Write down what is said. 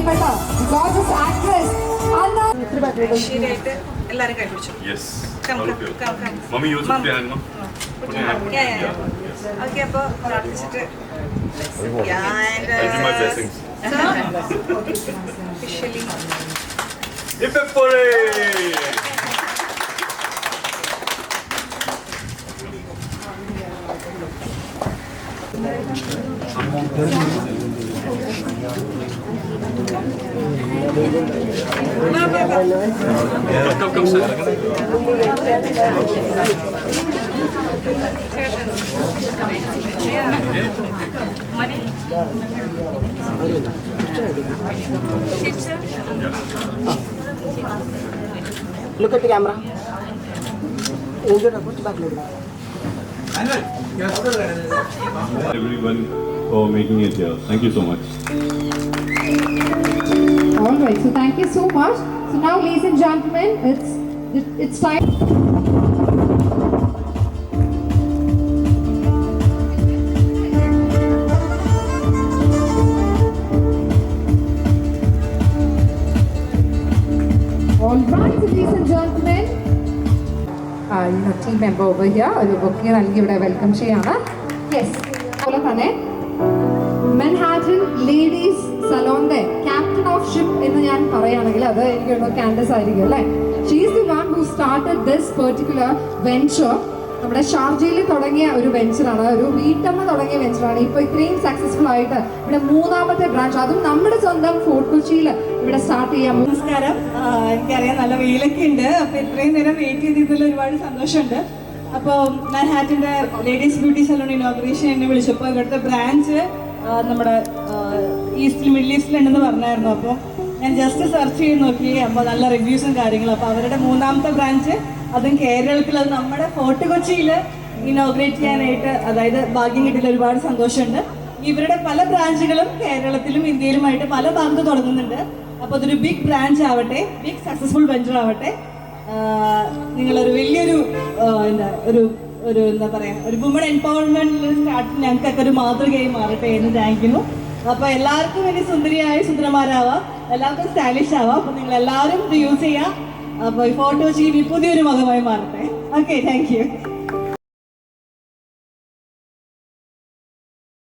പ്രിയപ്പെട്ട Gorges actress എല്ലാരും കൈ പിടിച്ചു Yes. Come, All come, of you. Look at the camera. Everyone for making it here. Thank you so much All right, so thank you so much. So now, ladies and gentlemen, it's it's time. All right, so ladies and gentlemen, uh, you know, team member over here, ഒരു booking നൽകി ഇവിടെ welcome ചെയ്യാണ് yes അതുപോലെ തന്നെ മെൻഹാറ്റൻ ladies സലോണിന്റെ കാൻഡസ് ആയിരിക്കും അല്ലേ? She's the one who started this particular venture നമ്മുടെ ഷാർജയിൽ തുടങ്ങിയ ഒരു വെഞ്ചറാണ് ഒരു വീട്ടമ്മ തുടങ്ങിയ വെഞ്ചറാണ് ഇപ്പോൾ ഇത്രയും സക്സസ്ഫുൾ ആയിട്ട് ഇവിടെ മൂന്നാമത്തെ ബ്രാഞ്ച് അതും നമ്മുടെ സ്വന്തം ഫോർട്ട് കൊച്ചിയിൽ ഇവിടെ സ്റ്റാർട്ട് ചെയ്യാം നമസ്കാരം. എനിക്കറിയാം നല്ല വെയിലൊക്കെ ഉണ്ട്. അപ്പൊ ഇത്രയും നേരം വെയിറ്റ് ചെയ്തതിൽ ഒരുപാട് സന്തോഷമുണ്ട്. അപ്പോൾ മാൻഹാറ്റിന്റെ ലേഡീസ് ബ്യൂട്ടി സലൂൺ ഇനോഗ്രേഷൻ എന്നെ വിളിച്ചപ്പോൾ ഇവിടുത്തെ ബ്രാഞ്ച് നമ്മുടെ ഈസ്റ്റിൽ മിഡിൽ ഈസ്റ്റിലുണ്ടെന്ന് പറഞ്ഞായിരുന്നു. അപ്പോൾ ഞാൻ ജസ്റ്റ് സെർച്ച് ചെയ്ത് നോക്കി. അപ്പോൾ നല്ല റിവ്യൂസും കാര്യങ്ങളും. അപ്പോൾ അവരുടെ മൂന്നാമത്തെ ബ്രാഞ്ച് അതും കേരളത്തിൽ. അത് നമ്മുടെ ഫോർട്ട് കൊച്ചിയിൽ ഇനോഗ്രേറ്റ് ചെയ്യാനായിട്ട് അതായത് ഭാഗ്യം കിട്ടിയതിൽ ഒരുപാട് സന്തോഷമുണ്ട്. ഇവരുടെ പല ബ്രാഞ്ചുകളും കേരളത്തിലും ഇന്ത്യയിലുമായിട്ട് പല ബാങ്ക് തുടങ്ങുന്നുണ്ട്. അപ്പോൾ അതൊരു ബിഗ് ബ്രാഞ്ച് ആവട്ടെ ബിഗ് സക്സസ്ഫുൾ വെഞ്ചർ ആവട്ടെ. നിങ്ങളൊരു വലിയൊരു എന്താ ഒരു ഒരു എന്താ പറയുക ഒരു വുമൺ എംപവർമെന്റ് സ്റ്റാർട്ട് ഞങ്ങൾക്കൊക്കെ ഒരു മാതൃകയായി മാറട്ടെ എന്ന് താങ്ക്യുന്നു അപ്പൊ എല്ലാവർക്കും ഇനി സുന്ദരിയായ സുന്ദരമാരാവാം എല്ലാവർക്കും സ്റ്റൈലിഷ് ആവാം. അപ്പൊ നിങ്ങൾ എല്ലാവരും ഇത് യൂസ് ചെയ്യാം. അപ്പൊ ഫോട്ടോ ചെയ്യുമ്പോൾ പുതിയൊരു മുഖമായി മാറട്ടെ. Okay thank you